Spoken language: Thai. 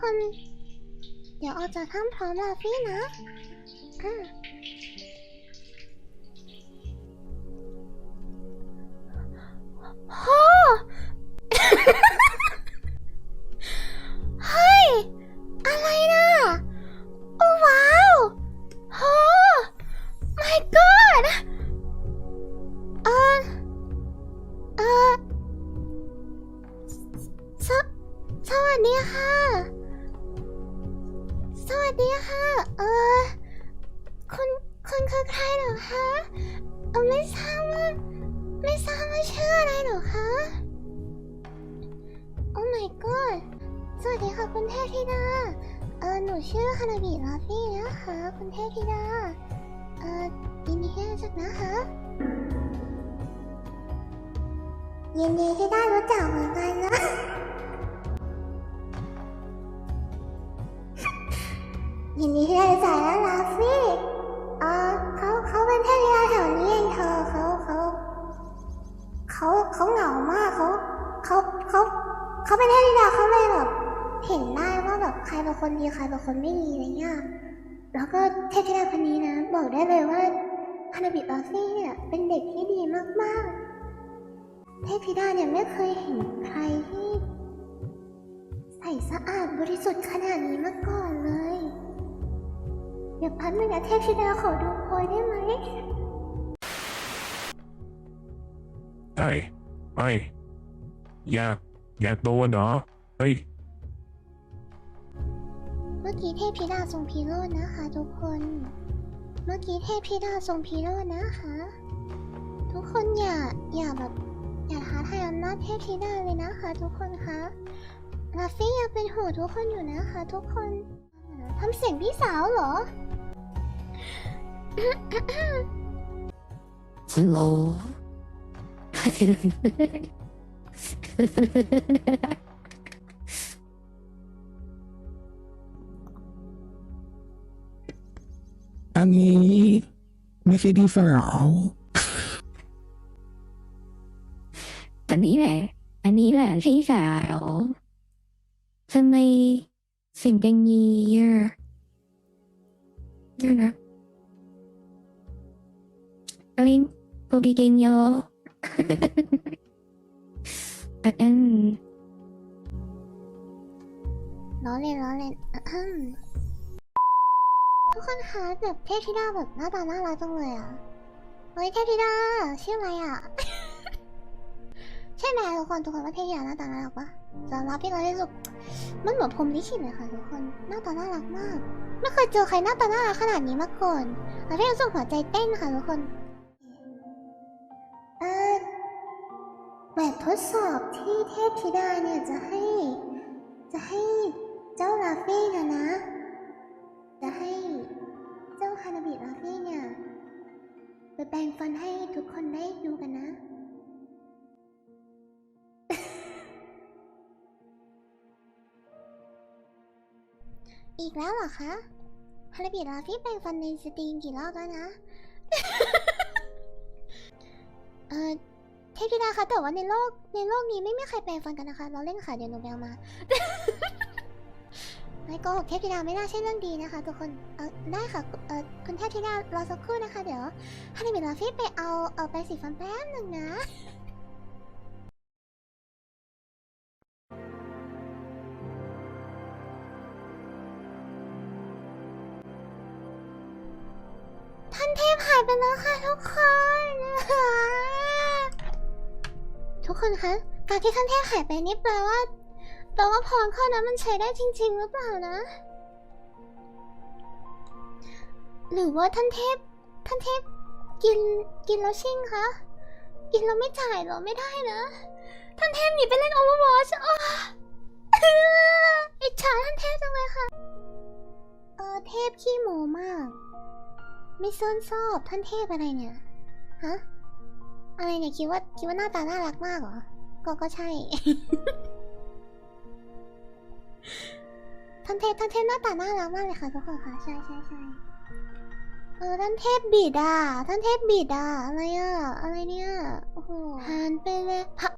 คน เดี๋ยวออกจากถ้ำพร้อมลาฟี่นะอ่าโหเฮ้ย อะไรนะโอ้ว้าวโห my god เออเออสวสวัสดีค่ะ ดีค่ะ เออ คุณคุณคือใครเหรอคะเออไม่ทราบว่าไม่ทราบว่าชื่ออะไรเหรอคะโอ้ my god สวัสดีค่ะคุณเทพธิดา เออหนูชื่อฮานาบิลาฟี่นะคะคุณเทพธิดา เออยินดีที่รู้จักนะคะยินดีที่ได้รู้จักเหมือนกันนะ ยินดีที่ได้รู้จักนะลาฟี่เออเขาเขาเป็นเทพธิดาแถวนี้เองเธอเขาเขาเขาเขาเหงามากเขาเขาเขาเขาเป็นเทพธิดาเขาเลยแบบเห็นได้ว่าแบบใครเป็นคนดีใครเป็นคนไม่ดีอะไรเงี้ยแล้วก็เทพธิดาคนนี้นะ บอกได้เลยว่าฮานาบิลาฟี่เนี่ยเป็นเด็กที่ดีมากๆ เทพธิดาเนี่ยไม่เคยเห็นใครที่ใส่สะอาดบริสุทธิ์ขนาดนี้มาก่อนเลย เดี๋ยวพันหนึ่งนะเทพธิดาขอดูโพยได้ไหมไอ้ไอ้อยาก อยากโดนเหรอ เฮ้ย เมื่อกี้เทพธิดาทรงพีโรจน์นะคะ ทุกคน เมื่อกี้เทพธิดาทรงพีโรจน์นะคะ ทุกคนอย่าอย่าแบบอย่าท้าทายอำนาจเทพธิดาเลยนะคะ ทุกคนคะลาฟี่ยังเป็นห่วงทุกคนอยู่นะคะ ทุกคน ทำเสียงพี่สาวเหรอ Hello. Anh nghĩ mấy khi đi pharaoh อันนี้แหละ อันนี้แหละพี่สาวทำไม สิ่งเป็นงี้อะเดี๋ยวนะอลินโปรบิเกนโยอันนั้นล้อเล่นล้อเล่นทุกคนคะแบบเทพธิดาแบบหน้าตาน่ารักจังเลยอะเฮ้ยเทพธิดาชื่ออะไรอะ ใช่ไหมทุกคนทุกคนว่าเทพธิดาหน้าตาน่ารักปะสำหรับพี่เราที่สุดมันเหมือนพรมลิขิตเลยค่ะทุกคนหน้าตาน่ารักมากไม่เคยเจอใครหน้าตาน่ารักขนาดนี้มาก่อนแล้วพี่รู้สึกหัวใจเต้นค่ะทุกคนเออแบบทดสอบที่เทพธิดาเนี่ยจะให้ จะให้เจ้าลาฟี่นะนะ จะให้เจ้าฮานาบิลาฟี่เนี่ยไปแปรงฟันให้ทุกคนได้ดูกัน อีกแล้วเหรอคะฮานาบิลาฟี่แปรงฟันในสตรีมกี่รอบแล้วนะ เออเทพธิดาคะแต่ว่าในโลกในโลกนี้ไม่มีใครแปรงฟันกันนะคะ เราเล่นค่ะเดี๋ยวหนูไปเอามาไม่โกหกเทพธิดาไม่น่าใช่เรื่องดีนะคะทุกคนเออได้ค่ะเออคุณเทพธิดารอสักครู่นะคะ เดี๋ยวฮันนี่บิลาฟี่ไปเอาเอาไปสีฟันแป๊บหนึ่งนะ เทพหายไปแล้วค่ะทุกคน ทุกคนคะ การที่ท่านเทพหายไปนี่แปลว่าแปลว่าพรข้อนั้นมันใช้ได้จริง ๆ หรือเปล่านะ หรือว่าท่านเทพท่านเทพกินกินแล้วชิ่งคะกินแล้วไม่จ่ายเหรอไม่ได้นะ ท่านเทพหนีไปเล่นโอเวอร์วอชอิจฉาท่านเทพจังเลยค่ะ เออเทพขี้โมมาก ไม่ซ่อนซอบท่านเทพอะไรเนี่ย ฮะ อะไรเนี่ยคิดว่าคิดว่าหน้าตาน่ารักมากเหรอ ก็ก็ใช่ ท่านเทพท่านเทพหน้าตาน่ารักมากเลยค่ะทุกคนค่ะ ใช่ใช่ใช่เออท่านเทพบิดอะท่านเทพบิดอะอะไรอะอะไรเนี่ย โอ้โหหันไปเลยฮะ